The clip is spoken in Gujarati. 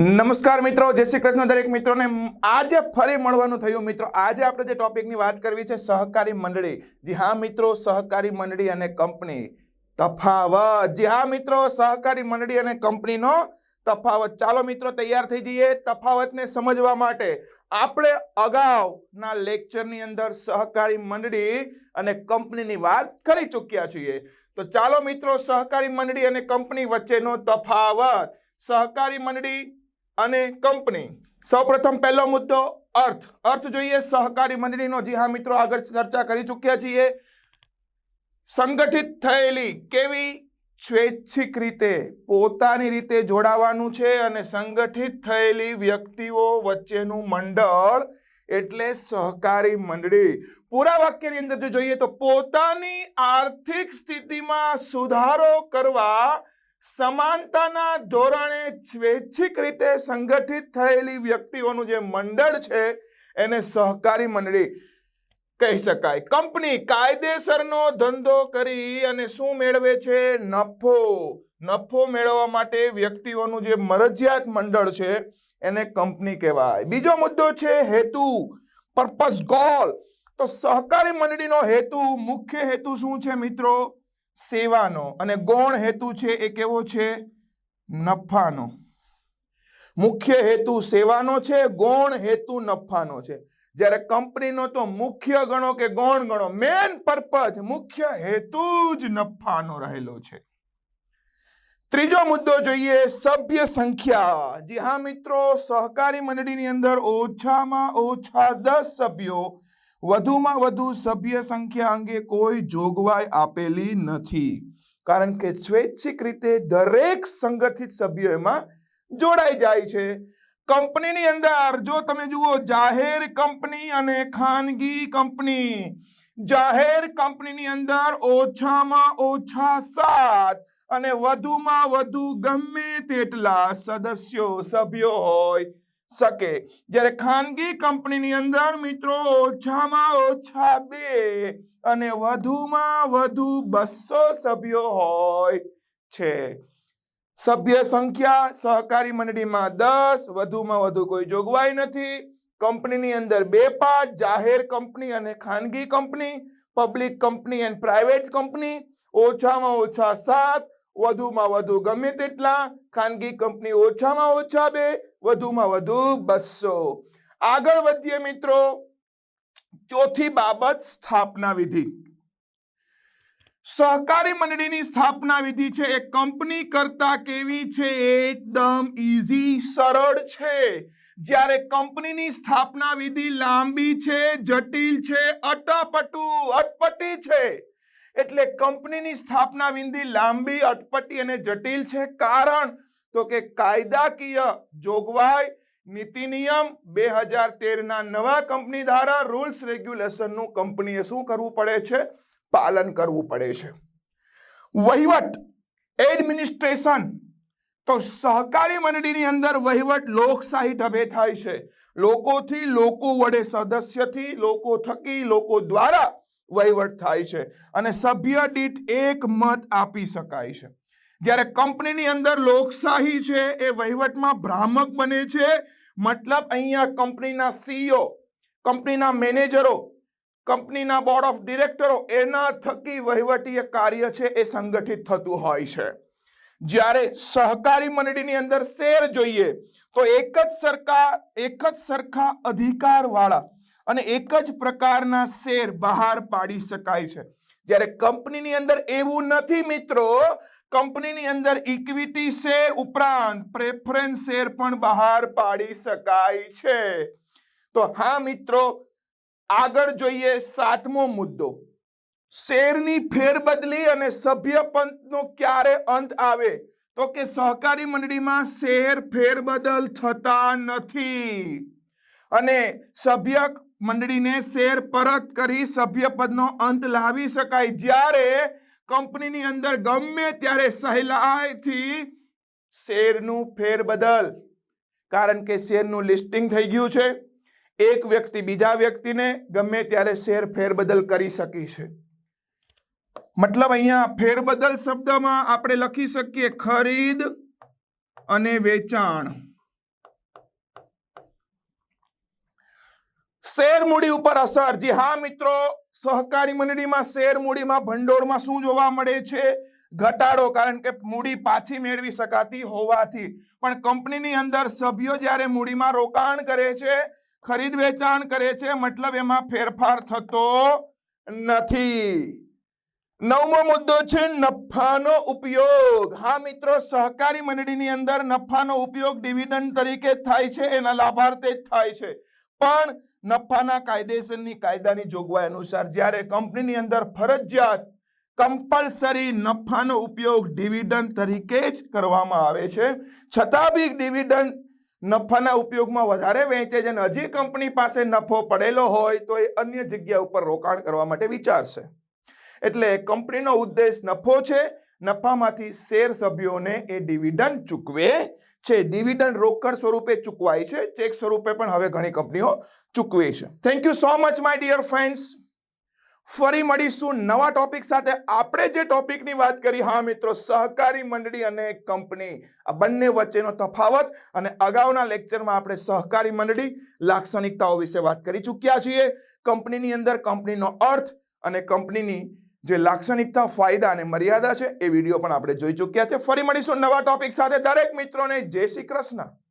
નમસ્કાર મિત્રો, જય શ્રી કૃષ્ણ દરેક મિત્રોને. આજે ફરી મળવાનું થયું. મિત્રો, આજે આપણે જે ટોપિકની વાત કરવી છે, સહકારી મંડળી. જી હા મિત્રો, સહકારી મંડળી અને કંપની. તફાવત. જી હા મિત્રો, સહકારી મંડળી અને કંપનીનો તફાવત. ચાલો મિત્રો, તૈયાર થઈ જઈએ તફાવતને સમજવા માટે. આપણે અગાઉના લેક્ચરની અંદર સહકારી મંડળી અને કંપનીની વાત કરી ચૂક્યા છીએ. તો ચાલો મિત્રો, સહકારી મંડળી અને કંપની વચ્ચેનો તફાવત. સહકારી મંડળી અને કંપની. સૌપ્રથમ પહેલો મુદ્દો, અર્થ. અર્થ જોઈએ, સહકારી મંડળીનો. જી હા, મિત્રો, આગળ ચર્ચા કરી ચૂક્યા છીએ. સંગઠિત થયેલી કેવી સ્વૈચ્છિક રીતે પોતાની રીતે જોડાવાનું છે અને સંગઠિત થયેલી વ્યક્તિઓ વચ્ચેનું મંડળ એટલે સહકારી મંડળી. પૂરા વાક્યની અંદર જો જોઈએ તો પોતાની આર્થિક સ્થિતિમાં સુધારો કરવા સમાનતાના ધોરણે સ્વૈચ્છિક રીતે સંગઠિત થયેલી વ્યક્તિઓનું જે મંડળ છે, એને સહકારી મંડળી કહી શકાય. કંપની કાયદેસરનો ધંધો કરી અને શું મેળવે છે? નફો. નફો મેળવવા માટે વ્યક્તિઓનું જે મરજિયાત મંડળ છે, એને કંપની કહેવાય. બીજો મુદ્દો છે હેતુ. પર્પસ ગોલ તો સહકારી મંડળીનો હેતુ, મુખ્ય હેતુ શું છે મિત્રો? સેવાનો અને ગૌણ હેતુ છે એ કેવો છે? નફાનો. મુખ્ય હેતુ સેવાનો છે, ગૌણ હેતુ નફાનો છે. જ્યારે કંપનીનો તો મુખ્ય ગણો કે ગૌણ ગણો, મેન પર્પઝ, મુખ્ય હેતુ જ નફાનો રહેલો છે. ત્રીજો મુદ્દો જોઈએ, સભ્ય સંખ્યા. જી હા મિત્રો, સહકારી મંડળીની અંદર ઓછામાં ઓછા દસ સભ્યો વધુમાં વધુ સભ્ય સંખ્યા અંગે કોઈ જોગવાઈ આપેલી નથી. કારણ કે સ્વૈચ્છિક રીતે દરેક સંગઠિત સભ્યો એમાં જોડાઈ જાય છે. કંપનીની અંદર જો તમે જુઓ, જાહેર કંપની અને ખાનગી કંપની. જાહેર કંપનીની અંદર ઓછામાં ઓછા સાત અને વધુમાં વધુ ગમે તેટલા સદસ્યો સભ્યો હોય. શકે. જ્યારે ખાનગી કંપનીની અંદર મિત્રો ઓછામાં ઓછા બે અને વધુમાં વધુ બસો સભ્યો હોય છે. સભ્ય સંખ્યા સહકારી મંડળીમાં દસ, વધુમાં વધુ કોઈ જોગવાઈ નથી. કંપનીની અંદર બે પાંચ, જાહેર કંપની અને ખાનગી company, public company and private company. ઓછામાં ઓછા સાત વધુમાં વધુ ગમે તેટલા. ખાનગી કંપની ઓછામાં ઓછા બે, વધુમાં વધુ બસો. આગળ વધીએ મિત્રો. ચોથી બાબત સ્થાપના વિધિ. સહકારી મંડળીની સ્થાપના વિધિ છે. એ કંપની કરતા કેવી છે? એકદમ ઈઝી સરળ છે. જ્યારે કંપનીની સ્થાપના વિધિ લાંબી છે, જટિલ છે, અટપટુ, અટપટી છે. એટલે કંપનીની સ્થાપના વિધિ લાંબી, અટપટી અને જટિલ છે. કારણ તો કે કાયદાકીય જોગવાઈ, નીતિ નિયમ બે હજાર તેરના નવા કંપની ધારા રૂલ્સ રેગ્યુલેશનનું કંપનીએ શું કરવું પડે છે? પાલન કરવું પડે છે. વહીવટ, એડમિનિસ્ટ્રેશન. તો સહકારી મંડળીની અંદર વહીવટ લોકશાહી ઢબે થાય છે. લોકોથી લોકો વડે સદસ્યથી, લોકો થકી, લોકો દ્વારા વહીવટ થાય છે અને સભ્ય દીઠ એક મત આપી શકાય છે. જ્યારે કંપનીની અંદર લોકશાહી છે, એ વહીવટમાં ભ્રામક બને છે, મતલબ અહીંયા કંપનીના સીઈઓ કંપનીના મેનેજરો, કંપનીના બોર્ડ ઓફ ડિરેક્ટરો એના થકી વહીવટીય કાર્ય છે, એ સંગઠિત થતું હોય છે. જ્યારે સહકારી મંડળીની અંદર શેર જોઈએ, તો એક જ સરકાર, એક જ સરખા અધિકારવાળા અને એક જ પ્રકારના શેર બહાર પાડી શકાય છે. જ્યારે કંપનીની અંદર એવું નથી મિત્રો, કંપનીની અંદર ઇક્વિટી શેર ઉપરાંત પ્રેફરન્સ શેર પણ બહાર પાડી શકાય છે. તો હા મિત્રો, આગળ જોઈએ સાતમો મુદ્દો. શેરની ફેરબદલી અને સભ્યપંથનો ક્યારે અંત આવે? તો કે સહકારી મંડળીમાં શેર ફેરબદલ થતા નથી. અને સભ્ય મંડળીને શેર પરત કરી સભ્યપદનો અંત લાવી શકાય. જ્યારે કંપનીની અંદર ગમે ત્યારે સહેલાઈથી શેરનું ફેરબદલ, કારણ કે શેરનું લિસ્ટિંગ થઈ ગયું છે, એક વ્યક્તિ બીજા વ્યક્તિને ગમે ત્યારે શેર ફેરબદલ કરી શકી છે. મતલબ અહીંયા ફેરબદલ શબ્દમાં આપણે લખી શકીએ ખરીદ અને વેચાણ. શેર મૂડી ઉપર અસર. જી હા મિત્રો, સહકારી મંડળીમાં શેર મૂડીમાં ભંડોળમાં શું જોવા મળે છે? ઘટાડો, કારણ કે મૂડી પાછી મેળવી શકાતી હોવાથી. પણ કંપનીની અંદર સભ્યો જ્યારે મૂડીમાં રોકાણ કરે છે, ખરીદ વેચાણ કરે છે, મતલબ એમાં ફેરફાર થતો નથી. નવમો મુદ્દો છે નફાનો ઉપયોગ. હા મિત્રો, સહકારી મંડળીની અંદર નફાનો ઉપયોગ ડિવિડન્ડ તરીકે થાય છે, એના લાભાર્થે જ થાય છે. પણ નફાના કાયદેસરની કાયદાની જોગવાઈ અનુસાર જ્યારે કંપનીની અંદર ફરજિયાત કમ્પલસરી નફાનો ઉપયોગ ડિવિડન્ડ તરીકે જ કરવામાં આવે છે, છતાં બી ડિવિડન્ડ નફાના ઉપયોગમાં વધારે વહેંચે છે અને હજી કંપની પાસે નફો પડેલો હોય તો એ અન્ય જગ્યા ઉપર રોકાણ કરવા માટે વિચારશે. એટલે કંપનીનો ઉદ્દેશ નફો છે, નફામાંથી શેર સભ્યોને એ ડિવિડન્ડ ચૂકવે છે. ડિવિડન્ડ રોકડ સ્વરૂપે ચૂકવાય છે. ચેક સ્વરૂપે પણ હવે ઘણી કંપનીઓ ચૂકવે છે. Thank you so much my dear friends ફરી મળીશું નવા ટોપિક સાથે. આપણે જે ટોપિકની વાત કરી, હા મિત્રો, સહકારી મંડળી અને કંપની, આ બંને વચ્ચેનો તફાવત અને અગાઉના લેક્ચરમાં આપણે સહકારી મંડળી, લાક્ષણિકતાઓ વિશે વાત કરી ચૂક્યા છીએ. કંપનીની અંદર કંપનીનો અર્થ અને કંપનીની જે લાક્ષણિકતા, ફાયદા અને મર્યાદા છે એ વીડિયો પણ આપણે જોઈ ચૂક્યા છે. ફરી મળીશું નવા ટોપિક સાથે. દરેક મિત્રોને જય શ્રી કૃષ્ણ.